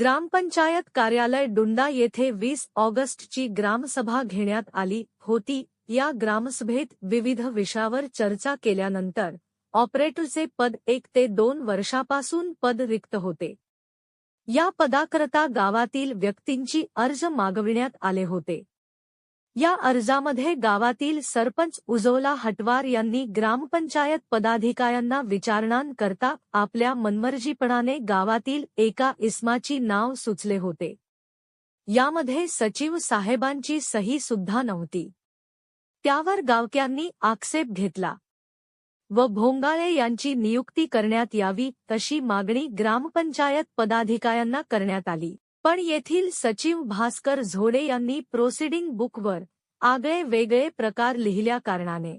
ग्रामपंचायत कार्यालय डुंडा येथे वीस ऑगस्टची ग्रामसभा घेण्यात आली होती. या ग्रामसभेत विविध विषयावर चर्चा केल्यानंतर ऑपरेटरचे पद एक ते दोन वर्षापासून पद रिक्त होते. या पदाकरता गावातील व्यक्तींची अर्ज मागविण्यात आले होते. या अर्जामध्ये गावातील सरपंच उजोला हटवार यांनी ग्रामपंचायत पदाधिकाऱ्यांना विचारणांकरता आपल्या मनमर्जीपणाने गावातील एका इस्माची नाव सुचले होते. यामध्ये सचिव साहेबांची सही सुद्धा नव्हती. त्यावर गावक्यांनी आक्षेप घेतला. व भोंगाळे यांची नियुक्ती करण्यात यावी तशी मागणी ग्रामपंचायत पदाधिकाऱ्यांना करण्यात आली. पण येथील सचिव भास्कर झोडे यांनी प्रोसिडिंग बुकवर आगळे वेगळे प्रकार लिहिल्या कारणाने.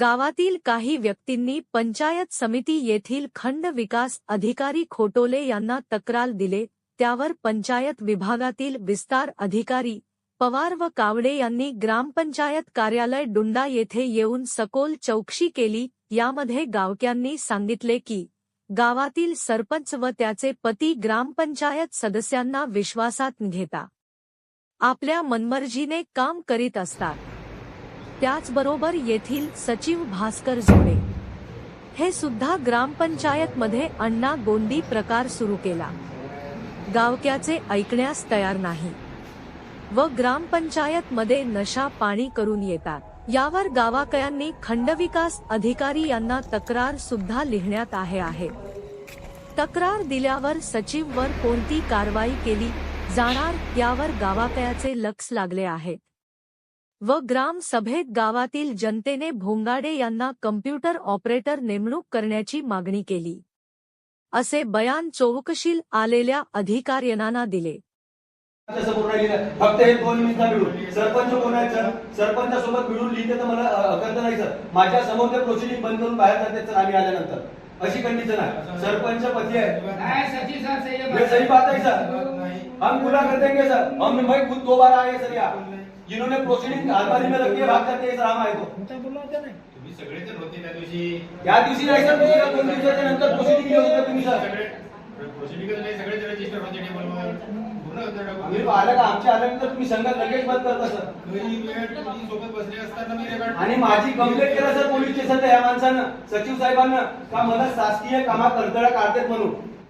गावातील काही व्यक्तींनी पंचायत समिती येथील खंड विकास अधिकारी खोटोले यांना तक्रार दिले त्यावर पंचायत विभागातील विस्तार अधिकारी पवार व कावडे यांनी ग्रामपंचायत कार्यालय डुंडा येथे येऊन सखोल चौकशी केली यामध्ये गावक्यांनी सांगितले की गावातील सरपंच व त्याचे पती ग्रामपंचायत सदस्यांना विश्वासात घेता. आपल्या मनमर्जीने काम करीत असतात. त्याचबरोबर येथील सचिव भास्कर जोडे. हे सुद्धा ग्रामपंचायतमध्ये अण्णा गोंडी प्रकार सुरू केला. गावक्याचे ऐकण्यास तयार नाही. व ग्रामपंचायत मध्ये नशा पाणी करून येतात. यावर गावाकयांनी खंडविकास अधिकारी यांना तक्रार सुद्धा लिहिण्यात आहे आहे. तक्रार दिल्यावर सचिव वर कोणती कारवाई केली? जाणार यावर गावाकयाचे लक्ष लागले आहेत व ग्रामसभेत गावातील जनतेने भोंगाडे यांना कम्प्युटर ऑपरेटर नेमणूक करण्याची मागणी केली. असे बयान चौकशील आलेल्या अधिकाऱ्यांना दिले. फक्त हे दोन मिनिटं मिळून सरपंच कोणाचं सरपंचासोबत मिळून लिहिते तर मला अ, नाही सर. माझ्यासमोर ते प्रोसिडिंग बंद करून बाहेर जाते सर. आम्ही आल्यानंतर. अशी कंडिशन आहे सरपंच पती है ये ये सही बात है सर. हम पूरा कर देंगे सर. हम मैं खुद दो बार आए सर यहाँ. जिन्होंने प्रोसीडिंग अलमारी में रख के भाग जाते हैं सर हम आए तो. तुम्ही सगळे जण होते त्या दिवशी. या दिवशी नाही सर दोन दिवसाच्या नंतर प्रोसिडिंग घेऊन होते तुम्ही सर? सगळे प्रोसिडिंग नाही सगळे जण रजिस्टर होते टेबलवर. आम्ही टाकून. आलं का? आमच्या आल्यानंतर तुम्ही संघात लगेच बंद करता सर. आणि माझी कंप्लेंट केला सर पोलीस स्टेशनला या माणसानं सचिव साहेबांना. का मला शासकीय कामात अडथळा काढतात म्हणून?